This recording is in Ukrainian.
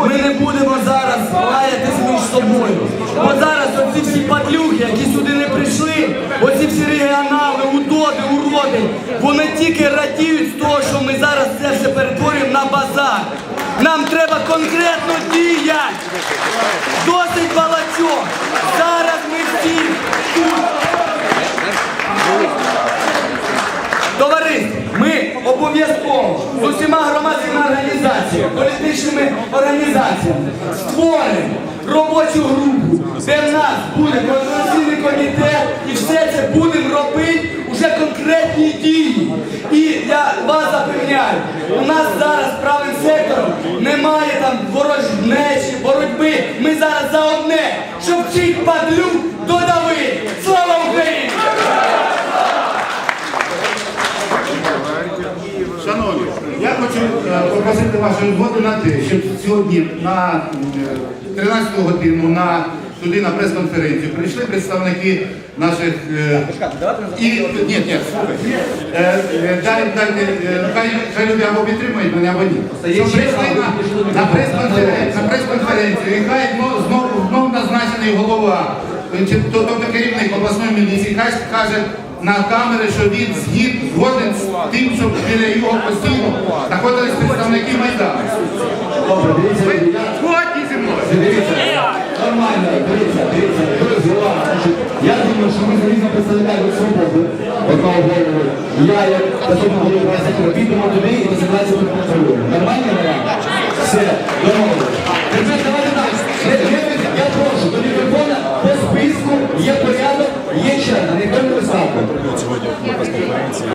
ми не будемо зараз лаятись між собою. Бо зараз оці всі падлюки, які сюди не прийшли, оці всі регіонали, удоди, уроди, вони тільки радіють з того, що ми зараз це все перетворюємо на базар. Нам треба конкретно діяти. Досить балачок. Зараз ми всі тут. Товариство, ми обов'язково з усіма громадськими організаціями, політичними організаціями створимо робочу групу, де в нас буде координаційний комітет і все це будемо робити уже конкретні дії. І я вас запевняю, у нас зараз правим сектором немає там ворожнечі, боротьби. Ми зараз за одне, щоб цих падлюк попросити вашої згоди на те, щоб сьогодні на е, 13 годину на туди на прес-конференцію прийшли представники наших е, і ні, ні, слухай. Е, е, дай, е, хай, люди або підтримують мене, або ні. Щоб прийшли на, прес-конференцію, на прес-конференцію, і хай знову знову назначений голова, е, тобто керівник обласної міліції, хай скаже на камери, що він згід з тим, щоб біля його постійно знаходились представники Майдану. Добре, дивіться, Згодні зі мною. дивіться. Нормально, дивіться, дивіться, друзі, значить, я думаю, що ми залізно представляємо свободу одного голову. Я як заступник голови прес-сектора підемо туди і ситуацію проконтролюємо. Нормально варіант? Все, домовились. Тепер давайте так. Не- не- Я прошу, до мікрофона по списку є порядок, є черга, ніхто не виставка.